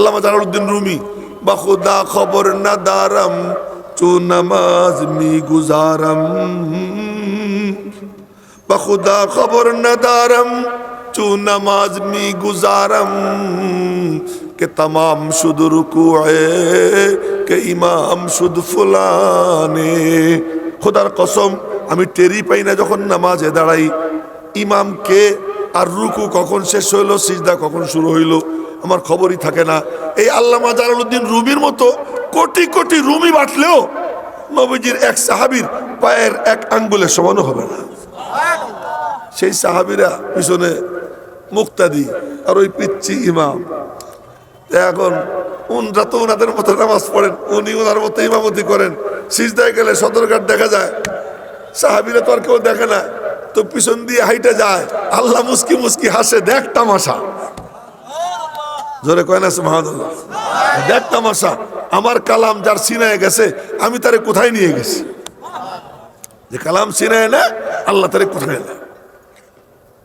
আল্লামা Jalaluddin Rumi বা খোদা খবর না দারাম, চু নামাজ মি গুজারাম। বা খোদা খবর না দারাম, চু নামাজ মি গুজারাম। কে তমাম শুধু রুকুয়ে, কে ইমাম শুধু ফুলানে। খোদার কসম, আমি টেরি পাই না যখন নামাজে দাঁড়াই। ইমাম কে আর রুকু কখন শেষ হইল, সিজদা কখন শুরু হইল? আমার খবরই থাকে না। এই আল্লামা জালালউদ্দিন রুমির মতো কোটি কোটি রুমি বাটলেও নবীজির এক সাহাবীর পায়ের এক আঙ্গুলের সমানও হবে না। সেই সাহাবিরা পিছনে মুক্তাদি আর ওই পিচ্ছি ইমাম। এখন উনরা তো ওনাদের মতো নামাজ পড়েন, উনি ওনার মতো ইমামতি করেন। সিজদায় গেলে সদরঘাট দেখা যায়। সাহাবিরা তো আর কেউ দেখে না। তো পিছন দিয়ে হাইটে যায়। আল্লাহ মুস্কি মুস্কি হাসে, দেখ তামাশা। জোরে কয় না মাহাদুল্লাহ দেখ তামাশা, আমার কালাম যার সিনায় গেছে, আমি তারে কোথায় নিয়ে গেছি? যে কালাম সিনায় না, আল্লাহ তারে কোথায় না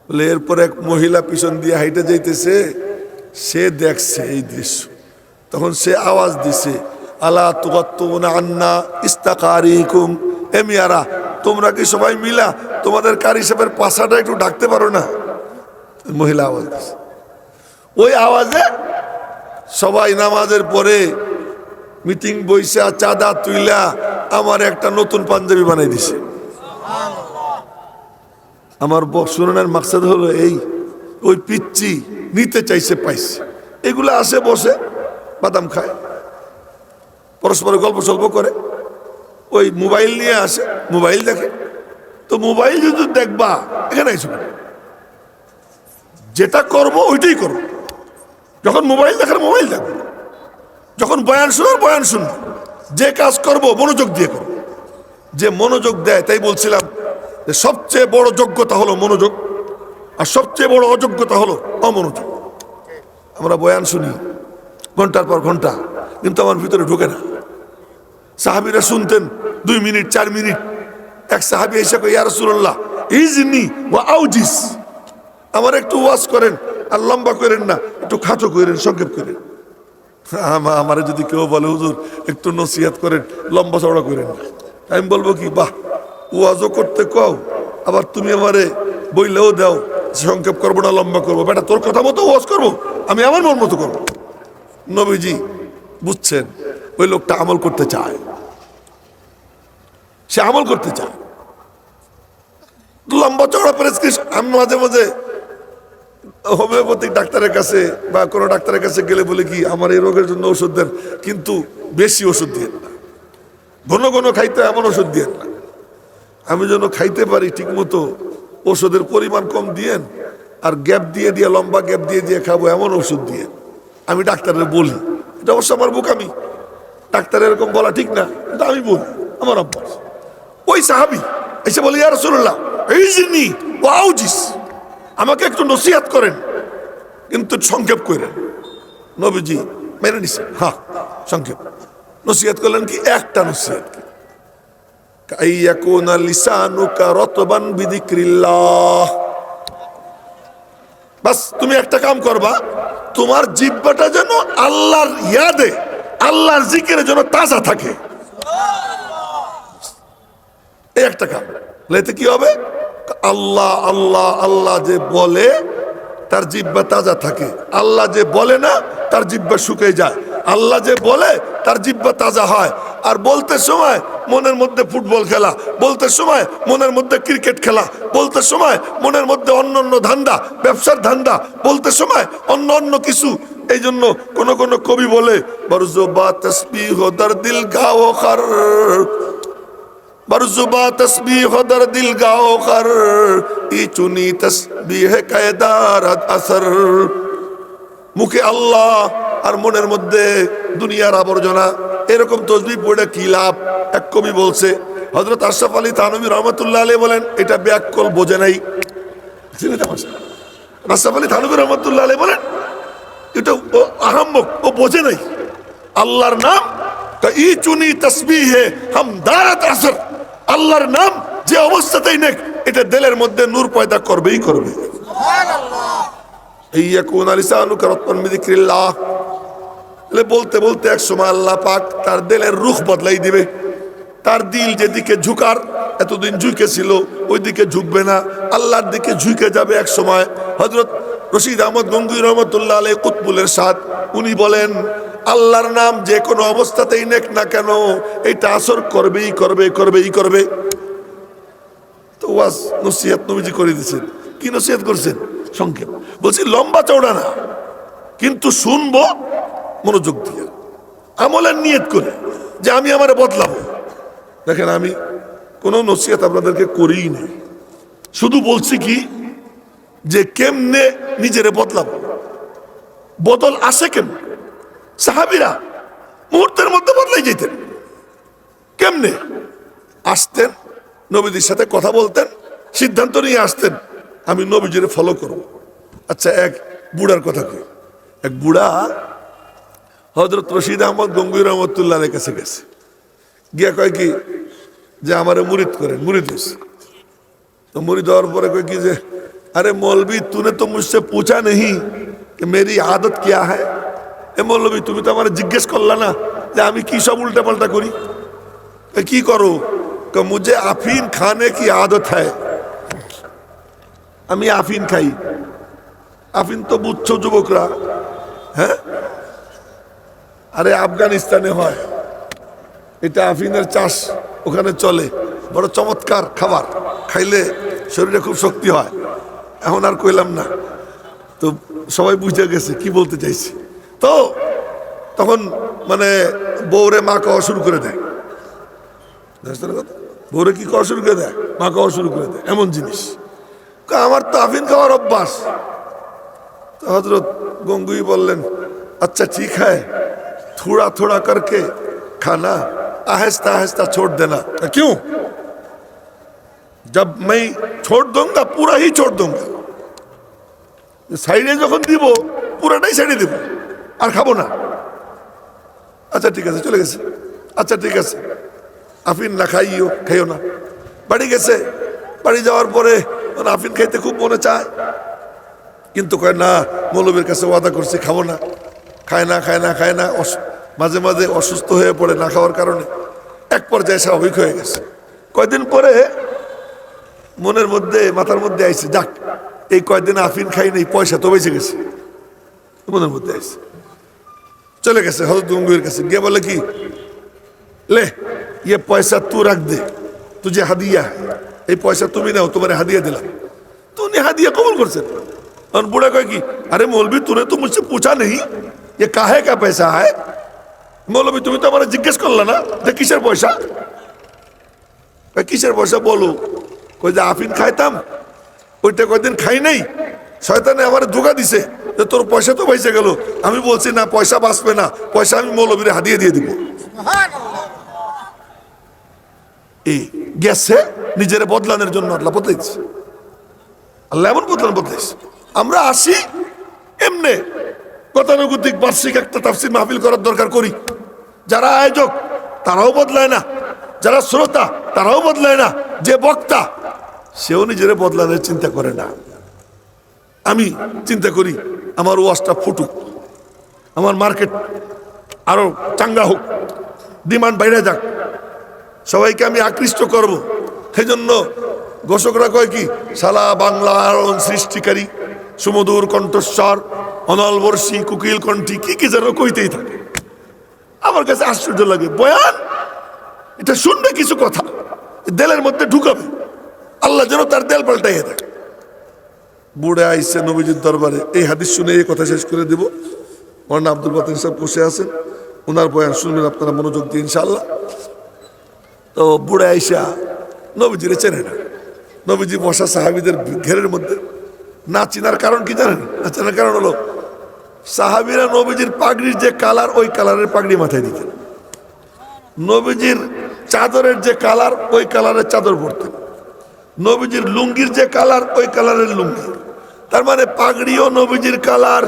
বলে, এরপর এক মহিলা পিছন দিয়ে হাইটে যাইতেছে, সে দেখছে এই দৃশ্য। তখন সে আওয়াজ দিছে, আলা তুগাত্তুনা আন্না ইস্তাকারিকুম? এ মিয়ারা, তোমরা কি সবাই মিলা তোমাদের কারি সাহেবের পাশাটা একটু ডাকতে পারো না? মহিলা আওয়াজ দিছে। ওই আওয়াজে সবাই নামাজের পরে মিটিং বইসা, চাঁদা তুইলা আমার একটা নতুন পাঞ্জাবি বানাই দিছে। আমার শুনানোর মাকসাদ হলো এই, ওই পিচ্ছি নিতে চাইছে পাইছে। এগুলো আসে, বসে, বাদাম খায় পরস্পর গল্প সল্প করে। ওই মোবাইল নিয়ে আসে, মোবাইল দেখে। তো মোবাইল যদি দেখবা, এখানে যেটা করব, ওইটাই করব। যখন মোবাইল দেখার মোবাইল দেখব যখন বয়ান শোনার বয়ান শুনব। যে কাজ করব, মনোযোগ দিয়ে করব যে মনোযোগ দেয়, তাই বলছিলাম যে সবচেয়ে বড় যোগ্যতা হলো মনোযোগ, আর সবচেয়ে বড় অযোগ্যতা হলো অমনোযোগ। আমরা বয়ান শুনি ঘণ্টার পর ঘণ্টা, কিন্তু আমার ভিতরে ঢোকে না। সাহাবিরা শুনতেন দুই মিনিট, চার মিনিট। এক সাহাবি এসে ইয়ারসুল্লাহ ওয়া আউজিস। আমার একটু ওয়াজ করেন আর লম্বা করেন না, একটু খাটো করেন সংক্ষেপ করেন আমা- আমারে যদি কেউ বলে, হুজুর, একটু নসিহাত করেন, লম্বা চওড়া করেন না। আমি বলব কি, বাহ, ওয়াজও করতে কও, আবার তুমি আমারে বইলেও দাও সংক্ষেপ করব না, লম্বা করব। বেটা, তোর কথা মতো ওয়াজ করব, আমি আমার মন মতো করব। নবীজি বুঝছেন, ওই লোকটা আমল করতে চায়। সে আমল করতে চায়। লম্বা চওড়া প্রেসক্রিপশন আমি মাঝে মাঝে হোমিওপ্যাথিক ডাক্তারের কাছে বা কোনো ডাক্তারের কাছে গেলে বলে কি, আমার এই রোগের জন্য ওষুধ দেন। কিন্তু বেশি ওষুধ দিয়ে না। ঘন ঘন খাইতে এমন ওষুধ দিয়েন না। আমি যেন খাইতে পারি ঠিক মতো ওষুধের পরিমাণ কম দিয়েন আর গ্যাপ দিয়ে দিয়ে, লম্বা গ্যাপ দিয়ে দিয়ে খাব এমন ওষুধ দিয়ে। আমি ডাক্তারের বলি। এটা অবশ্য আমার বুক আমি ডাক্তার এরকম বলা ঠিক না, কিন্তু আমি বলি, আমার অভ্যাস। ওই সাহাবি এসে বলি, ইয়া রসুল্লাহ এই জিনি ও আউজিস আমাকে একটু নসিহাত করেন। কিন্তু সংক্ষেপ করেন নবীজি মেনে নিছে হ্যাঁ সংক্ষেপ। নসিহাত করলেন কি? একটা নসিহাত বাস, তুমি একটা কাম করবা, তোমার যেন আল্লাহর ইয়াদে, আল্লাহর যেন তাজা থাকে। একটা কাম। এতে কি হবে? আল্লাহ আল্লাহ আল্লাহ যে বলে, তার জিব্বা তাজা থাকে। আল্লাহ যে বলে না, তার জিব্বা শুকিয়ে যায়। আল্লাহ যে বলে, তার জিব্বা তাজা হয়। আর বলতে সময় মনের মধ্যে ফুটবল খেলা, বলতে সময় মনের মধ্যে ক্রিকেট খেলা, বলতে সময় মনের মধ্যে অন্য অন্য ধান্দা, ব্যবসার ধান্দা, বলতে সময় অন্য অন্য কিছু। এই জন্য কোনো কোনো কবি বলে, বরজবা তসবিহ দর দিল গাও খার। बरजुबा तस्बीह दर दिल गाओ कर ই চুনি তসবিহ কায়দারত আসর মুখে আল্লাহ আর মনের মধ্যে দুনিয়ার আবর্জনা এরকম তসবি পড়ে কি লাভ এক কবি বলছে হজরত আশরাফ আলী থানবী রহমতুল্লাহ আলী বলেন এটা ব্যাকল বোঝে নাই আশরাফ আলী থানবী রহমতুল্লাহ আলী বলেন এটা ও আহাম্মক ও বোঝে নাই আল্লাহর নাম তা ই চুনি তসবি হে হাম দারাত আসর আল্লাহর নাম যে অবস্থাতেই নেক, এটা দেলের মধ্যে নূর পয়দা করবেই করবে। বলতে বলতে এক সময় আল্লাহ পাক তার দিলের রুখ বদলাই দিবে। তার দিল যেদিকে ঝুকার, এতদিন ঝুঁকে ছিল ওই দিকে ঝুঁকবে না। আল্লাহর দিকে ঝুঁকে যাবে এক সময় হজরত রশিদ আহমদ গঙ্গুই রহমতুল্লাহ আলী কুতবুলের সাথ উনি বলেন, আল্লাহর নাম যে কোনো অবস্থাতেই নেক না কেন, এটা আসর করবেই করবে করবেই করবে। তো ওয়াজ, নসিহাত নবীজি করে দিয়েছেন। কি নসিহাত করছেন? সংক্ষেপ। বলছি, লম্বা চওড়া না, কিন্তু শুনব মনোযোগ দিয়ে। আমলের নিয়ত করে যে আমি আমার বদলাবো। দেখেন, আমি কোনো নসিহত আপনাদেরকে করিই নেই। শুধু বলছি কি যে কেমনে নিজেরে বদলাবো? বদল আসে কেমনে সাহাবিরা মুহূর্তের মধ্যে বদলাই যেতেন কেমনে? আসতেন, নবীদের সাথে কথা বলতেন, সিদ্ধান্ত নিয়ে আসতেন, আমি নবীজিরে ফলো করব। আচ্ছা এক বুড়ার কথা কই। এক বুড়া হজরত রশিদ আহমদ গঙ্গুই রহমতুল্লাহ কাছে গেছে। গিয়া কয় কি, যে আমারে মুরিদ করেন মুরিদ হয়েছে তো মুরিদ হওয়ার পরে কয় কি যে अरे मौलवी तूने तो मुझसे पूछा नहीं कि मेरी आदत क्या है এ মৌলবী তুমি তো আমার জিজ্ঞেস করলা না যে আমি কি সব উল্টা পাল্টা করি তো কি করো তো মুঝে আফিন খানে কি আদত হয় আমি আফিন খাই আফিন তো বুঝছো যুবকরা হ্যাঁ আরে আফগানিস্তানে হয় এটা আফিনের চাষ ওখানে চলে বড় চমৎকার খাবার খাইলে শরীরে খুব শক্তি হয় এখন আর কইলাম না তো সবাই বুঝে গেছে কি বলতে চাইছি তো তখন মানে বউরে মা খাওয়া শুরু করে দেয় বুঝতে পারলে কথা? বউরে কি খাওয়া শুরু করে দেয় মা খাওয়া শুরু করে দেয় এমন জিনিস কয়, আমার তো আফিন খাওয়ার অভ্যাস তো হজরত গঙ্গুই বললেন अच्छा ठीक है थोड़ा थोड़ा करके खाना आहिस्ता आहिस्ता छोड़ देना कहा, क्यों जब मैं छोड़ दूंगा पूरा ही छोड़ दूंगा সাইডে যখন দিব, পুরাটাই সাইডে দিব। আর খাব না। আচ্ছা ঠিক আছে, চলে গেছে। আচ্ছা ঠিক আছে। আফিন না খাইও খাইও না। বাড়ি গেছে। বাড়ি যাওয়ার পরে আফিন খাইতে খুব মনে চায়। কিন্তু কয়, না, মৌলবীর কাছে ওয়াদা করছি, খাব না। খায় না খায় না খায় না মাঝে মাঝে অসুস্থ হয়ে পড়ে না খাওয়ার কারণে এক পর্যায়ে স্বাভাবিক হয়ে গেছে। কয়দিন পরে মনের মধ্যে, মাথার মধ্যে আইছে, যাক এই কয়দিন আফিন খাই নেই পয়সা তো বেঁচে গেছে মনের মধ্যে আইছে চলে গেছে হজরত গঙ্গুয়ের কাছে গিয়ে বলে কি ले ये पैसा तू रख दे तुझे हदिया है এই পয়সা তুমি নাও তোমার হাদিয়া দিলাম তো উনি হাদিয়া কবুল করছেন और बूढ़ा कहे कि अरे मौलवी तूने तो मुझसे पूछा नहीं ये काहे का पैसा है মৌলবী তুমি তো আমার জিজ্ঞেস করলে না যে কিসের পয়সা কয়, কিসের পয়সা বলো কই যে আফিন খাইতাম ওইটা কয়দিন খাই নাই। শয়তানে আমার ধোকা দিছে যে তোর পয়সা তো বেঁচে গেল। আমি বলছি, না, পয়সা বাঁচবে না। পয়সা আমি মৌলবীরে হাদিয়ে দিয়ে দিব। এই গেছে, নিজের বদলানোর জন্য আল্লাহ বদলাইছে। আল্লাহ এমন বদলান, বদলাইছে। আমরা আসি, এমনে গতানুগতিক বার্ষিক একটা তাফসির মাহফিল করার দরকার করি। যারা আয়োজক, তারাও বদলায় না। যারা শ্রোতা, তারাও বদলায় না। যে বক্তা সেও নিজের বদলানোর চিন্তা করে না। আমি চিন্তা করি, আমার ওয়াজটা ফুটুক। আমার মার্কেট আরও চাঙ্গা হোক। ডিমান্ড বাইরে যাক। সবাইকে আমি আকৃষ্ট করব। সেই জন্য ঘোষকরা কয় কি, সালা বাংলা আরণ সৃষ্টিকারী, সুমধুর কণ্ঠস্বর অনল বর্ষী কুকিল কণ্ঠী, কি কি যেন কইতেই থাকে। আমার কাছে আশ্চর্য লাগে। বয়ান, এটা শুনবে কিছু কথা। দেলের মধ্যে ঢুকাবে। আল্লাহ যেন তার দেল পাল্টাইয়ে দেয়। বুড়ে আইসে নবীজির দরবারে। এই হাদিস শুনে এই কথা শেষ করে দেব। মৌলানা আব্দুল বাতিন সাহেব বসে আছেন। ওনার বয়ান শুনবেন আপনারা মনোযোগ দিয়ে ইনশাল্লাহ তো বুড়ে আইসা নবীজিরে চেনে না। নবীজি বসা সাহাবিদের ঘেরের মধ্যে। না চিনার কারণ কি জানেন? না চেনার কারণ হলো, সাহাবিরা নবীজির পাগড়ির যে কালার, ওই কালারের পাগড়ি মাথায় দিতেন। নবীজির চাদরের যে কালার, ওই কালারের চাদর পরতেন। নবীজির লুঙ্গির যে কালার, ওই কালারের লুঙ্গি। তার মানে পাগড়িও নবীজির কালার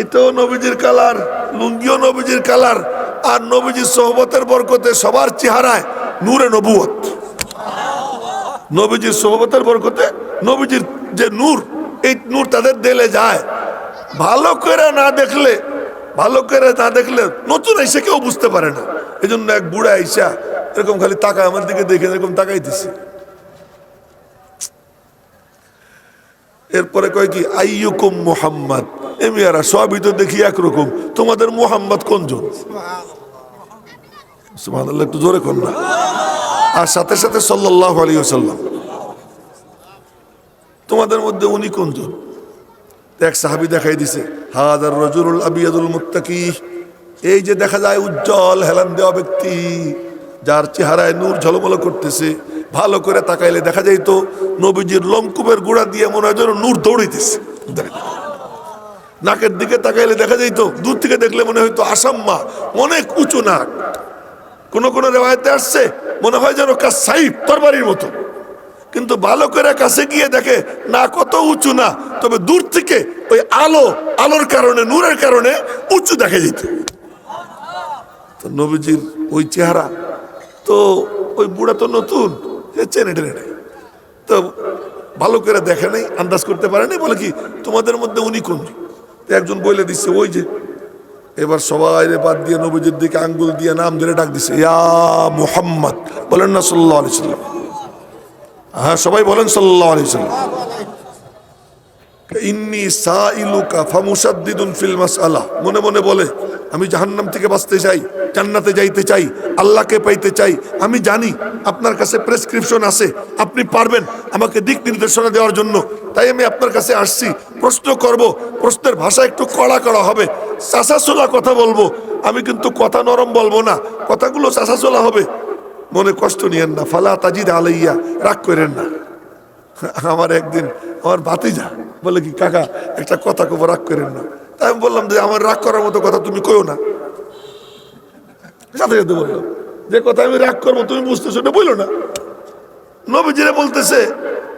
এটাও নবীজির কালার, লুঙ্গিও নবীজির কালার, আর নবীজির সোহবতের বরকতে সবার চেহারায় নূরে নবুয়ত। নবীজির সোহবতের বরকতে নবীজির যে নূর, এই নূর তাদের দেলে যায়। ভালো করে না দেখলে, ভালো করে না দেখলে নতুন এসে কেউ বুঝতে পারে না। এই জন্য এক বুড়া আইসা এরকম খালি তাকায়, আমার দিকে দেখে এরকম তাকাইতেছে। এরপরে কয় কি আইয়ুকুম মোহাম্মদ। এমিয়ারা সবই তো দেখি একরকম। তোমাদের মোহাম্মদ কোনজন? সুবহানাল্লাহ। একটু জোরে কর না। আর সাথে সাথে সাল্লাল্লাহু আলাইহি ওয়াসাল্লাম। তোমাদের মধ্যে উনি কোনজন? এক সাহাবি দেখাই দিছে হাদার রজুল আবিয়াদুল মুত্তাকি। এই যে দেখা যায় উজ্জ্বল হেলান দেওয়া ব্যক্তি যার চেহারায় নূর ঝলমল করতেছে ভালো করে তাকাইলে দেখা যায় তো নবীজির লঙ্কুবের গোড়া দিয়ে মনে হয় যেন নূর দৌড়াইতেছে। নাকের দিকে তাকাইলে দেখা যায় তো দূর থেকে দেখলে মনে হয়তো আসাম্মা অনেক উঁচু নাক। কোন কোন রেওয়ায়তে আসছে, মনে হয় যেন কাজ সাইফ তরবারির মতো। কিন্তু ভালো করে কাছে গিয়ে দেখে, না কত উঁচু না, তবে দূর থেকে ওই আলো, আলোর কারণে, নূরের কারণে উঁচু দেখা যেত তো নবীজির ওই চেহারা, তো ওই বুড়া তো নতুন। চেনে টেনে তো ভালো করে দেখে নাই, আন্দাজ করতে পারে নাই, বলে কি, তোমাদের মধ্যে উনি কোন? তো একজন বলে দিচ্ছে ওই যে, এবার সবাই রে বাদ দিয়ে নবীজির দিকে আঙ্গুল দিয়ে নাম ধরে ডাক দিছে, ইয়া মুহাম্মদ, বলেন না সাল্লাহ আলি সাল্লাম। হ্যাঁ সবাই বলেন সাল্লাহ আলি সাল্লাম। ইন্নি সাইলুকা ফামুসাদ্দিদুন ফিল মাসআলা, মনে মনে বলে আমি জাহান্নাম থেকে বাঁচতে চাই, জান্নাতে যাইতে চাই, আল্লাহকে পাইতে চাই। আমি জানি আপনার কাছে প্রেসক্রিপশন আছে, আপনি পারবেন আমাকে দিক নির্দেশনা দেওয়ার জন্য। তাই আমি আপনার কাছে আসছি, প্রশ্ন করব, প্রশ্নের ভাষা একটু কড়া করা হবে। চাষাচোলা কথা বলব, আমি কিন্তু কথা নরম বলব না, কথাগুলো চাষাচোলা হবে। মনে কষ্ট নিয়েন না, ফালা তাজিদ আলাইয়া, রাগ করেন না। আমার একদিন আমার ভাতিজা বলে কি, কাকা, একটা কথা কব, রাগ করেন না। আমি বললাম যে আমার রাগ করার মতো কথা তুমি কইও না। সাথে সাথে বললাম যে কথা আমি রাগ করব তুমি বুঝতেছো না বইলো না। নবীজিরে বলতেছে,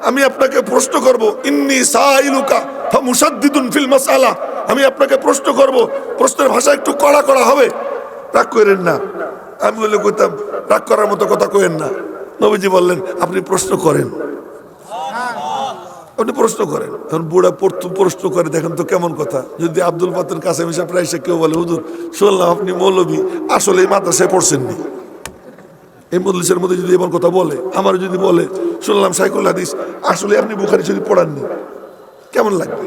আমি আপনাকে প্রশ্ন করব, ইন্নি সাইলুকা ফামুসাদ্দিদুন ফিল মাসআলা। আমি আপনাকে প্রশ্ন করব, প্রশ্নের ভাষা একটু কড়া করা হবে? রাগ করেন না। আমি বলে কইতাম, রাগ করার মতো কথা কইেন না। নবীজি বললেন, আপনি প্রশ্ন করেন। আপনি প্রশ্ন করেন। এখন বুড়া প্রশ্ন করে, দেখেন তো কেমন কথা। যদি আব্দুল পাতের কাছে মিশা প্রায় সে কেউ বলে, হুজুর, শুনলাম আপনি মৌলবী, আসলে এই মাদ্রাসায় পড়ছেননি। এই মজলিসের মধ্যে যদি এমন কথা বলে আমার যদি বলে, শুনলাম সাইকুল হাদিস, আসলে আপনি বুখারি যদি পড়াননি। কেমন লাগবে?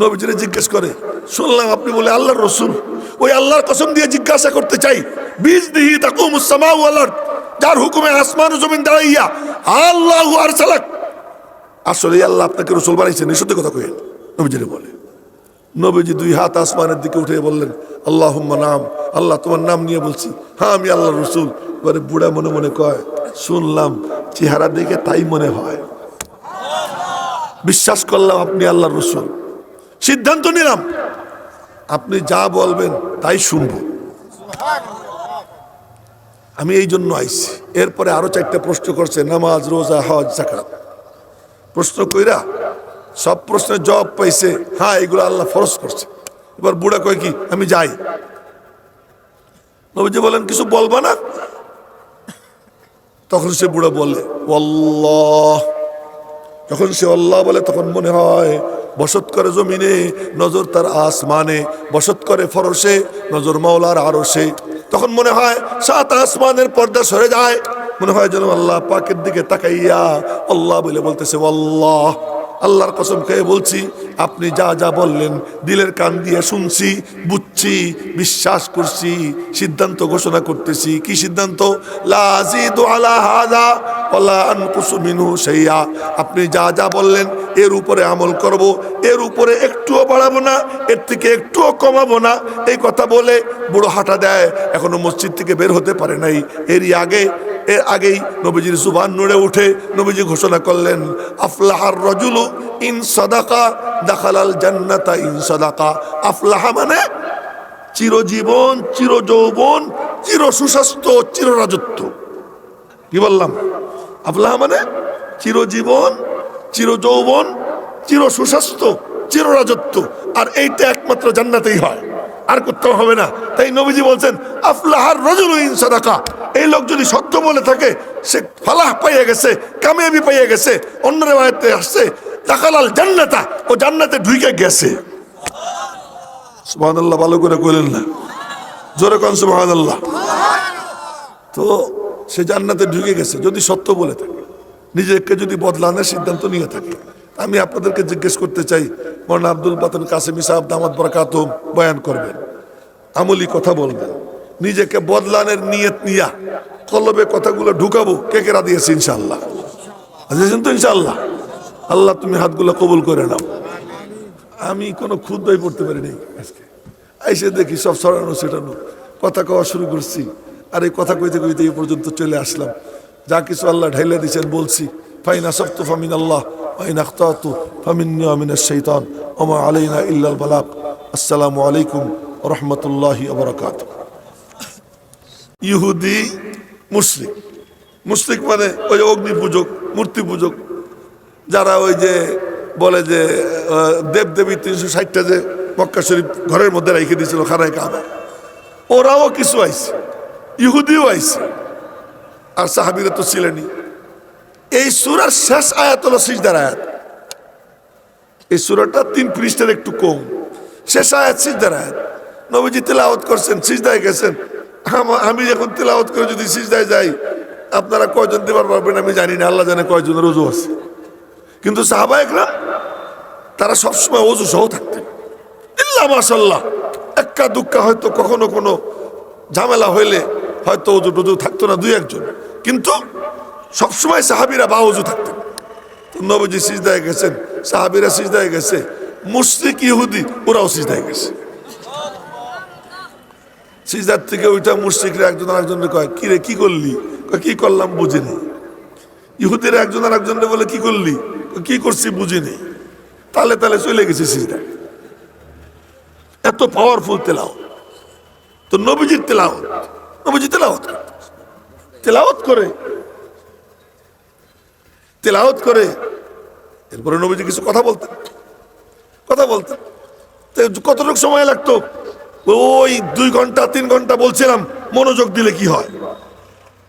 নবীজিরে জিজ্ঞেস করে, শুনলাম আপনি বলে আল্লাহর রসুল, ওই আল্লাহর কসম দিয়ে জিজ্ঞাসা করতে চাই বীজ দিহি তাকুম সামাউ আল্লাহ যার হুকুমে আসমান জমিন দাঁড়াইয়া আল্লাহু আরসালাক আসলে আল্লাহ আপনাকে রসুল বানাইছেন, এই সত্যি কথা কইেন নবীজিরে বলে। নবীজি দুই হাত আসমানের দিকে উঠে বললেন আল্লাহ নাম, আল্লাহ তোমার নাম নিয়ে বলছি। হ্যাঁ আমি আল্লাহ রসুল। এবারে বুড়া মনে মনে কয়, শুনলাম, চেহারা দেখে তাই মনে হয়। বিশ্বাস করলাম আপনি আল্লাহ রসুল। সিদ্ধান্ত নিলাম। আপনি যা বলবেন তাই শুনব। আমি এই জন্য আইছি। এরপরে আরও চারটা প্রশ্ন করছে, নামাজ, রোজা, হজ জাকাত প্রশ্ন কইরা সব প্রশ্নের জবাব পাইছে হ্যাঁ এগুলো আল্লাহ ফরজ করছে। এবার বুড়া কয় কি, আমি যাই। নবীজি বলেন, কিছু বলবা না? তখন সে বুড়া বলে অল্লাহ যখন সে অল্লাহ বলে, তখন মনে হয়, বসত করে জমিনে, নজর তার আসমানে, বসত করে ফরসে, নজর মাওলার আরসে তখন মনে হয়, সাত আসমানের পর্দা সরে যায়। মনে হয় যেন আল্লাহ পাকের দিকে তাকাইয়া আল্লাহ বলে বলতেছে আল্লাহ আল্লাহর কসম খেয়ে বলছি, আপনি যা যা বললেন, দিলের কান দিয়ে শুনছি, বুঝছি, বিশ্বাস করছি, সিদ্ধান্ত ঘোষণা করতেছি। কি সিদ্ধান্ত? আপনি যা যা বললেন, এর উপরে আমল করব, এর উপরে একটুও বাড়াবো না, এর থেকে একটুও কমাবো না। এই কথা বলে বুড়ো হাঁটা দেয়, এখনও মসজিদ থেকে বের হতে পারে নাই। এরই আগে, এর আগেই নবীজির সুবান নড়ে উঠে নবীজি ঘোষণা করলেন, আফলাহার রজুলু ইন সদাকা দাখালাল জান্নাতা ইন সদাকা। আফলাহা মানে চিরজীবন চির যৌবন চির সুস্বাস্থ্য চির রাজত্ব কি বললাম? আফলাহা মানে চিরজীবন চির যৌবন চির সুস্বাস্থ্য চির রাজত্ব আর এইটা একমাত্র জান্নাতেই হয়। আর কোথাও হবে না। তাই নবীজি বলছেন, আফলাহার রজুল সাদাকা। এই লোক যদি সত্য বলে থাকে, সে ফালাহ পাইয়ে গেছে, কামিয়াবি পাইয়ে গেছে, অন্য রেওয়ায়তে আসছে তাকালাল জান্নাতা, ও জান্নাতে ঢুকে গেছে। আল্লাহ ভালো করে কইলেন না। জোরে কন আল্লাহ তো সে জান্নাতে ঢুকে গেছে, যদি সত্য বলে থাকে। নিজেকে যদি বদলানোর সিদ্ধান্ত নিয়ে থাকে। আমি আপনাদেরকে জিজ্ঞেস করতে চাই, মৌলানা আব্দুল বাতন কাসেমি সাহেব দামাত বরকাত বয়ান করবেন। আমলি কথা বলবেন। নিজেকে বদলানের নিয়ত নিয়া কলবে কথাগুলো ঢুকাবো, কে কেরা দিয়েছে ইনশাল্লাহ আছেন তো ইনশাল্লাহ আল্লাহ তুমি হাতগুলো কবুল করে নাও। আমি কোনো ক্ষুদ্রই পড়তে পারিনি আজকে। আইসে দেখি সব সরানো সেটানো কথা কওয়া শুরু করছি। আর এই কথা কইতে কইতে এই পর্যন্ত চলে আসলাম। যা কিছু আল্লাহ ঢাইলে দিয়েছেন বলছি। ফাইন আসফতু ফামিন আল্লাহ ফাইন আখতাতু ফামিন্নি আমিনাশ শাইতান ওমা আলাইনা ইল্লাল বালাক আসসালামু আলাইকুম রহমতুল্লাহি আবরাকাত ইহুদি মুশরিক। মুশরিক মানে ওই অগ্নি পূজক, মূর্তি পূজক। যারা ওই যে বলে যে দেব দেবী তিনশো ষাটটা যে মক্কা শরীফ ঘরের মধ্যে রেখে দিয়েছিল খানায় কাবা। ওরাও কিছু আইছে। ইহুদিও আইছে। আর সাহাবিরা তো ছিলেনই। এই সুরার শেষ আয়াত হলো সিজদার আয়াত। এই সুরাটা তিন পৃষ্ঠের একটু কম। শেষ আয়াত সিজদার আয়াত। নবীজি তেলাওয়াত করছেন, সিজদায় গেছেন। আম- এখন তেলাওয়াত করে যদি সিজদায় যাই, আপনারা কয়জন দেবার পারবেন আমি জানি না, আল্লাহ জানে কয়জনের রোজু আছে। কিন্তু সাহাবায়করা, তারা সবসময় অজু সহ থাকতেন। ইল্লা মাসাল্লাহ এক্কা দুক্কা হয়তো কখনো কোনো ঝামেলা হইলে হয়তো অজু টজু থাকতো না দুই একজন। কিন্তু সবসময় সাহাবিরা বা অজু থাকতেন। নবজি সিজদায় গেছেন, সাহাবিরা সিজদায় গেছে, মুশরিক, ইহুদি, ওরাও সিজদায় গেছে। সিজদার থেকে ওইটা মুশরিকরা একজন আরেকজনকে কয়, কি রে, কি করলি? কি করলাম বুঝি নেই ইহুদিরা একজন আর একজনকে বলে, কি করলি? কি করছি বুঝি নেই তালে তালে চলে গেছে সিজদায় এত পাওয়ারফুল তেলাও তো নবীজির তেলাওত নবীজি তেলাওত করে। তেলাওত করে। তেলাওত করে। এরপরে নবীজি কিছু কথা বলতেন। কথা বলতেন। কতটুকু সময় লাগতো? ওই দুই ঘণ্টা তিন ঘণ্টা বলছিলাম মনোযোগ দিলে কি হয়?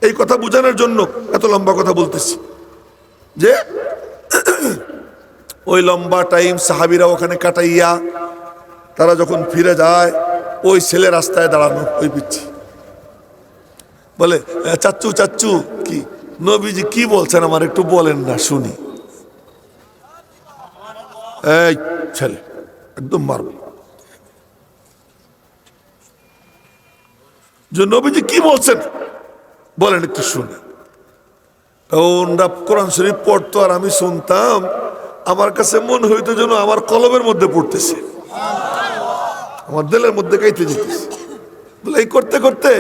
এই কথা বোঝানোর জন্য এত লম্বা কথা বলতেছি। যে ওই লম্বা টাইম সাহাবিরা ওখানে কাটাইয়া তারা যখন ফিরে যায় ওই ছেলে রাস্তায় দাঁড়ানো ওই পিচ্ছি। বলে "এ, চাচ্চু চাচ্চু কি? নবীজি কি বলছেন আমার একটু বলেন না শুনি। এই ছেলে একদম মারব। যে নবীজি কি বলছেন? বলেন একটু শুনে। কোরআন শরীফ পড়তো আর আমি শুনতাম, আমার কাছে মন হইতো যেন আমার কলমের মধ্যে পড়তেছে। আমার দিলের মধ্যে কাইতে যেতেছে। বলে এই করতে করতে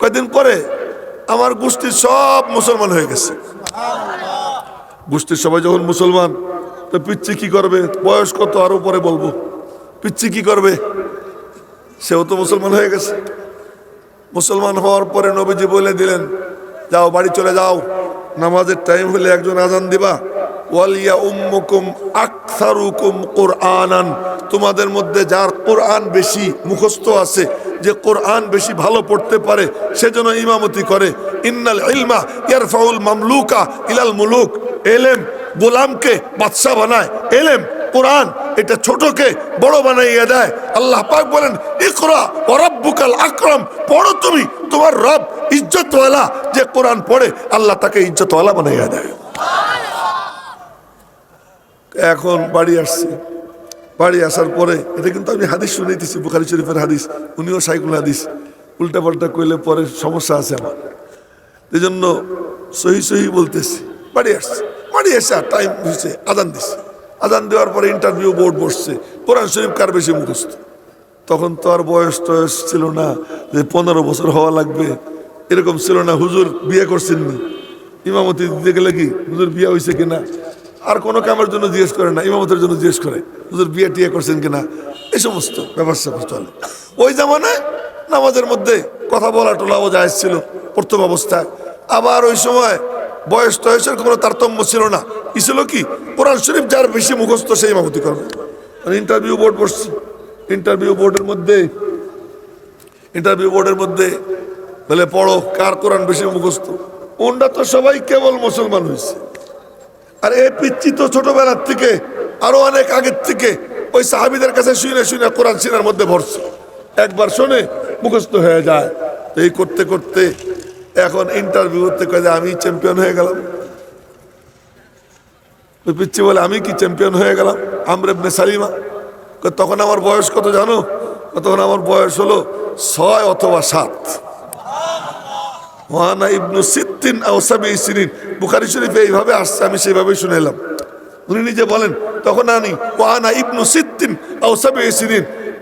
কয়দিন পরে আমার গোষ্ঠীর সব মুসলমান হয়ে গেছে। গোষ্ঠীর সবাই যখন মুসলমান, তো পিচ্ছি কি করবে? বয়স কত? আরও পরে বলব। পিচ্ছি কি করবে? সেও তো মুসলমান হয়ে গেছে। মুসলমান হওয়ার পরে নবীজি বলে দিলেন, যাও, বাড়ি চলে যাও। নামাজের টাইম হলে একজন আজান দিবা। ওয়ালিয়া উম্মুকুম আকসারুকুম কোরআনান। তোমাদের মধ্যে যার কোরআন বেশি মুখস্থ আছে, যে কোরআন বেশি ভালো পড়তে পারে সেজন্য ইমামতি করে। ইন্নাল ইলমা ইয়ারফাউল মামলুকা ইলাল মুলুক। এলেম, গোলামকে বাদশাহ বানায়। এলেম কোরআন এটা ছোটকে বড় বানাইয়া দেয়। আল্লাহ পাক বলেন, ইকরা ও রব্বুকাল আকরাম। পড়ো তুমি, তোমার রব ইজ্জতওয়ালা যে কোরআন পড়ে, আল্লাহ তাকে ইজ্জতওয়ালা বানাইয়া দেয়। এখন বাড়ি আসছে। বাড়ি আসার পরে, এটা কিন্তু আমি হাদিস শুনাইতেছি, বুখারি শরীফের হাদিস, উনিও সাইকুল হাদিস। উল্টা পাল্টা করলে পরে সমস্যা আছে আমার। এই জন্য সহি সহি বলতেছি, বাড়ি আসছে। বাড়ি এসে টাইম হয়েছে আদান দিছে। আদান দেওয়ার পরে ইন্টারভিউ বোর্ড বসছে। কোরআন শরীফ কার বেশি মুখস্থ? তখন তো আর বয়স টয়স ছিল না, যে পনেরো বছর হওয়া লাগবে। এরকম ছিল না, হুজুর বিয়ে করছেন নি। ইমামতি দিতে গেলে কি হুজুর বিয়ে হয়েছে কিনা? আর কোনো কামের জন্য জিজ্ঞেস করে না, ইমামতের জন্য জিজ্ঞেস করে, হুজুর বিয়ে টিয়ে করছেন কিনা? এই সমস্ত ব্যাপার স্যাপার চলে। ওই জামানায় নামাজের মধ্যে কথা বলা টোলাও যায় ছিল প্রথম অবস্থায়। আবার ওই সময় বয়স টয়সের কোনো তারতম্য ছিল না। ই ছিল কি? কোরআন শরীফ যার বেশি মুখস্থ সেই ইমামতি করবে। ইন্টারভিউ বোর্ড বসছে। ইন্টারভিউ বোর্ডের মধ্যে ইন্টারভিউ বোর্ডের মধ্যে বলে, পড়ো, কার কোরআন বেশি মুখস্থ? ওনরা তো সবাই কেবল মুসলমান হয়েছে। আর এই পিচ্ছি তো ছোটবেলার থেকে, আরও অনেক আগের থেকে, ওই সাহাবিদের কাছে শুনে শুনে কোরআন সিনার মধ্যে ভরছে। একবার শোনে, মুখস্থ হয়ে যায়। এই করতে করতে এখন ইন্টারভিউ করতে কয়ে আমি চ্যাম্পিয়ন হয়ে গেলাম। পিচ্ছি বলে, আমি কি চ্যাম্পিয়ন হয়ে গেলাম? আমরেবনে সালিমা। তখন আমার বয়স কত জানো? তখন আমার বয়স হলো ছয় অথবা সাত। ইবনু এইভাবে আসছে, আমি সেইভাবেই উনি নিজে বলেন, তখন ইবনু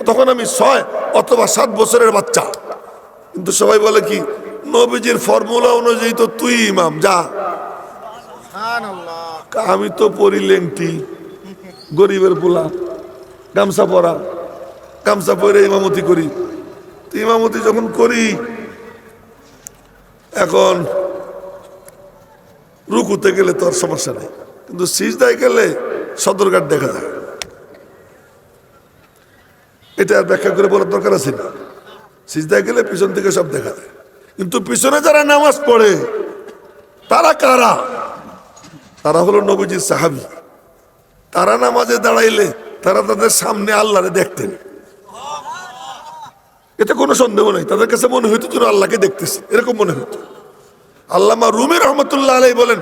তখন আমি ছয় অথবা সাত বছরের বাচ্চা। কিন্তু সবাই বলে কি নবীজির ফর্মুলা অনুযায়ী তো তুই ইমাম যা। আমি তো পড়ি লেংটি গরিবের পোলা গামছা পরা গামছা পরে ইমামতি করি। ইমামতি যখন করি এখন রুকুতে গেলে তোর সমস্যা নেই। কিন্তু সিজদায় গেলে সদরঘাট দেখা যায়। এটা আর ব্যাখ্যা করে বলার দরকার আছে না। সিজদায় গেলে পিছন থেকে সব দেখা যায়। কিন্তু পিছনে যারা নামাজ পড়ে, তারা কারা? তারা হলো নবীজির সাহাবি। তারা নামাজে দাঁড়াইলে তারা তাদের সামনে আল্লাহরে দেখতেন। এতে কোনো সন্দেহ নেই, তাদের কাছে মনে হইতো যেন আল্লাহকে দেখতেছে, এরকম মনে হইতো। আল্লামা রুমি রহমতুল্লাহ আলাই বলেন